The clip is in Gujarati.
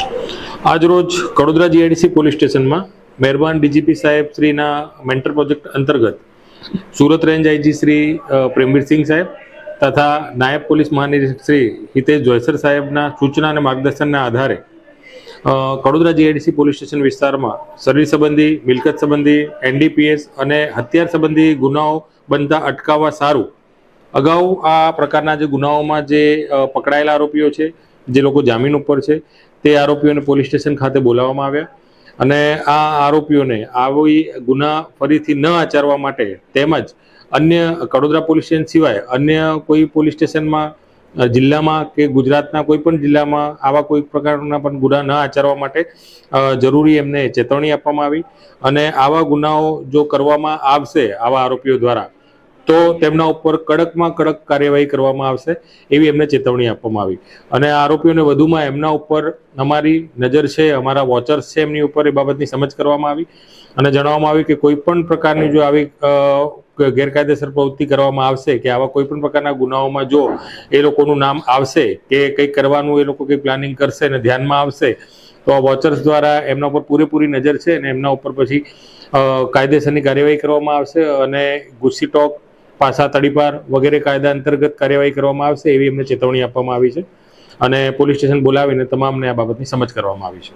આજરોજ કડોદરા જીઆઈડીસી પોલીસ સ્ટેશનમાં મહેરબાન ડીજીપી સાહેબ શ્રીના મેન્ટર પ્રોજેક્ટ અંતર્ગત સુરત રેન્જ આઈજી શ્રી પ્રેમવીરસિંહ સાહેબ તથા નાયબ પોલીસ મહાનિરીક્ષક શ્રી હિતેશ જોયસર સાહેબના સૂચના અને માર્ગદર્શનના આધારે કડોદરા જીઆઈડીસી પોલીસ સ્ટેશન વિસ્તારમાં શરીર સંબંધી, મિલકત સંબંધી એનડીપીએસ અને હથિયાર સંબંધી ગુનાઓ બનતા અટકાવવા સારું. અગાઉ આ પ્રકારના જે ગુનાઓમાં જે પકડાયેલા આરોપીઓ છે જે લોકો જામીન ઉપર છે, તે આરોપીઓને પોલીસ સ્ટેશન ખાતે બોલાવવામાં આવ્યા. અને આ આરોપીઓને આવી ગુના ફરીથી ન આચરવા માટે તેમજ અન્ય કડોદરા પોલીસ સ્ટેશન સિવાય અન્ય કોઈ પોલીસ સ્ટેશનમાં જિલ્લામાં કે ગુજરાતના કોઈ પણ જિલ્લામાં આવા કોઈ પ્રકારના પણ ગુના ન આચરવા માટે જરૂરી એમને ચેતવણી આપવામાં આવી. અને આવા ગુનાઓ જો કરવામાં આવશે, આવા આરોપીઓ દ્વારા તો તેમના ઉપર કડકમાં કડક કાર્યવાહી કરવામાં આવશે એવી એમને ચેતવણી આપવામાં આવી. અને આરોપીઓને વધુમાં એમના ઉપર અમારી નજર છે, અમારા વોચર્સ છે, એમની ઉપર એ બાબતની સમજ કરવામાં આવી. અને જણાવવામાં આવ્યું કે કોઈ પણ પ્રકારની જો આવી ગેરકાયદેસર પ્રવૃત્તિ કરવામાં આવશે કે આવા કોઈ પણ પ્રકારના ગુનાઓમાં જો એ લોકોનું નામ આવશે કે કંઈક કરવાનું, એ લોકો કંઈ પ્લાનિંગ કરશે અને ધ્યાનમાં આવશે, તો આ વોચર્સ દ્વારા એમના ઉપર પૂરેપૂરી નજર છે અને એમના ઉપર પછી કાયદેસરની કાર્યવાહી કરવામાં આવશે અને ગુસ્સી ટોક પાસા તડીપાર વગેરે કાયદા અંતર્ગત કાર્યવાહી કરવામાં આવશે એવી એમને ચેતવણી આપવામાં આવી છે. અને પોલીસ સ્ટેશન બોલાવીને તમામને આ બાબતની સમજ કરવામાં આવી છે.